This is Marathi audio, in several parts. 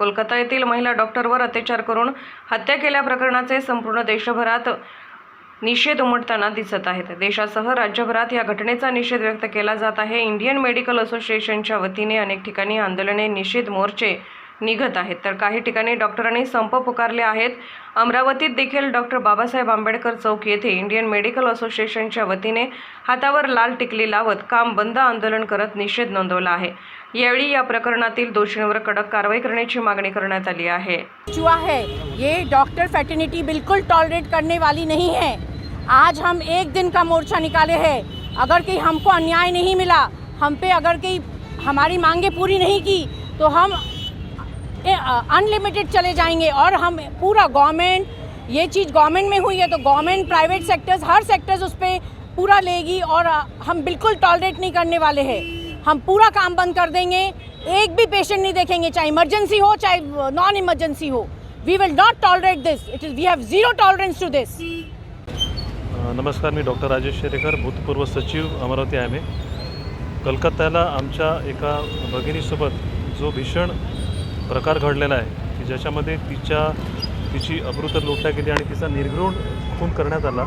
कोलकाता येथील महिला डॉक्टरवर अत्याचार करून हत्या केल्याप्रकरणाचे संपूर्ण देशभरात निषेध उमटताना दिसत आहेत. देशासह राज्यभरात या घटनेचा निषेध व्यक्त केला जात आहे. इंडियन मेडिकल असोसिएशनच्या वतीने अनेक ठिकाणी आंदोलने निषेध मोर्चे निघत आहेत. तर काही ठिकाणी डॉक्टरांनी संप पुकारले आहेत. अमरावतीत देखील डॉक्टर बाबासाहेब आंबेडकर चौक येथे इंडियन मेडिकल असोसिएशनच्या वतीने हातावर लाल टिकली लावत काम बंद आंदोलन करत निषेध नोंदवला आहे. यावेळी या प्रकरणातील दोषींवर कडक कारवाई करण्याची मागणी करण्यात आली आहे. हुआ है ये डॉक्टर फैटर्निटी बिल्कुल टॉलरेट करने वाली नहीं है. आज हम एक दिन का मोर्चा निकाले हैं. अगर कहीं हमको अन्याय नहीं मिला हम पे अगर कहीं हमारी मांगे पूरी नहीं की तो हम अनलिमिटेड चले जाएंगे और हम पूरा गवर्नमेंट ये चीज़ गवर्नमेंट में हुई है तो गवर्नमेंट प्राइवेट सेक्टर्स हर सेक्टर्स उस पर पूरा लेगी और हम बिल्कुल टॉलरेट नहीं करने वाले हैं। हम पूरा काम बंद कर देंगे एक भी पेशेंट नहीं देखेंगे चाहे इमरजेंसी हो चाहे नॉन इमरजेंसी हो। We will not tolerate this it is we have zero tolerance to this नमस्कार मी डॉक्टर राजेश शेरेकर भूतपूर्व सचिव अमरावती आय कलकत्त्याला आमच्या एका भगिनीसोबत जो भीषण प्रकार घडलेला आहे की ज्याच्यामध्ये तिच्या तिची अमृत लोटल्या गेली आणि तिचा निर्घृण खून करण्यात आला.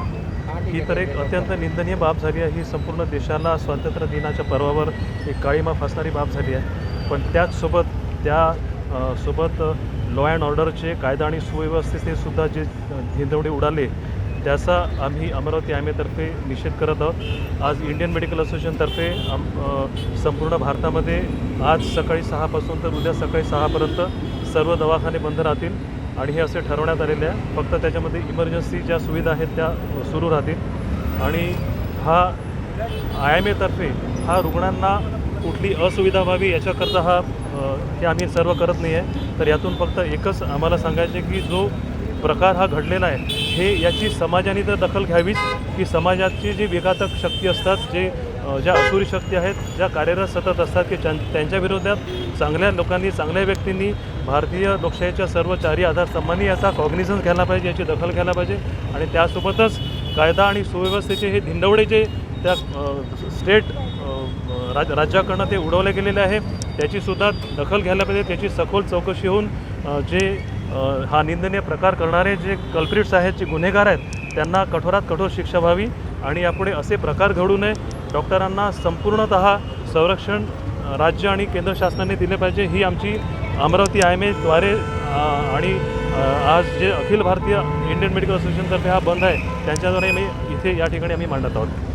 ही तर एक अत्यंत निंदनीय बाब झाली आहे. ही संपूर्ण देशाला स्वातंत्र्य दिनाच्या पर्वावर एक काळीमा फासणारी बाब झाली आहे. पण त्याचसोबत त्या सोबत लॉ अँड ऑर्डरचे कायदा आणि सुव्यवस्थेचे सुद्धा जे धिंदवडे उडाले त्याचा आम्ही अमरावती आम्हीतर्फे निषेध करत आहोत. आज इंडियन मेडिकल असोसिएशनतर्फे आम संपूर्ण भारतामध्ये आज सकाळी सहापासून तर उद्या सकाळी सहापर्यंत सर्व दवाखाने बंद राहतील आणि हे असे ठरवण्यात आलेले आहे. फक्त त्याच्यामध्ये इमर्जन्सी ज्या सुविधा आहेत त्या सुरू राहतील. आणि हा आय एम एतर्फे हा रुग्णांना कुठली असुविधा व्हावी याच्याकरता हा हे आम्ही सर्व करत नाही आहे तर यातून फक्त एकच आम्हाला सांगायचे की जो प्रकार हा घडलेला आहे. हे याची समाजाने तर दखल घ्यावीच की समाजाची जी विघातक शक्ती असतात जे ज्या असुरी शक्ती आहेत ज्या कार्यरत सतत असतात की त्यांच्या विरोधात चांगल्या लोकांनी चांगल्या व्यक्तींनी भारतीय लोकशाहीच्या सर्व चारी आधारस्तंभांनी याचा कॉग्निझन्स घ्यायला पाहिजे याची दखल घ्यायला पाहिजे. आणि त्यासोबतच कायदा आणि सुव्यवस्थेचे हे धिंडवडे जे त्या स्टेट राज राज्याकडनं ते उडवले गेलेले आहे त्याचीसुद्धा दखल घ्यायला पाहिजे त्याची सखोल चौकशी होऊन जे हा निंदनीय प्रकार करणारे जे कल्प्रिट्स आहेत जे गुन्हेगार आहेत त्यांना कठोरात कठोर शिक्षा व्हावी आणि यापुढे असे प्रकार घडू नये. डॉक्टरांना संपूर्णतः संरक्षण राज्य आणि केंद्र शासनाने दिले पाहिजे. ही आमची अमरावती आय एम एद्वारे आणि आज जे अखिल भारतीय इंडियन मेडिकल असोसिएशनतर्फे हा बंद आहे त्यांच्याद्वारे मी इथे या ठिकाणी आम्ही मांडत आहोत.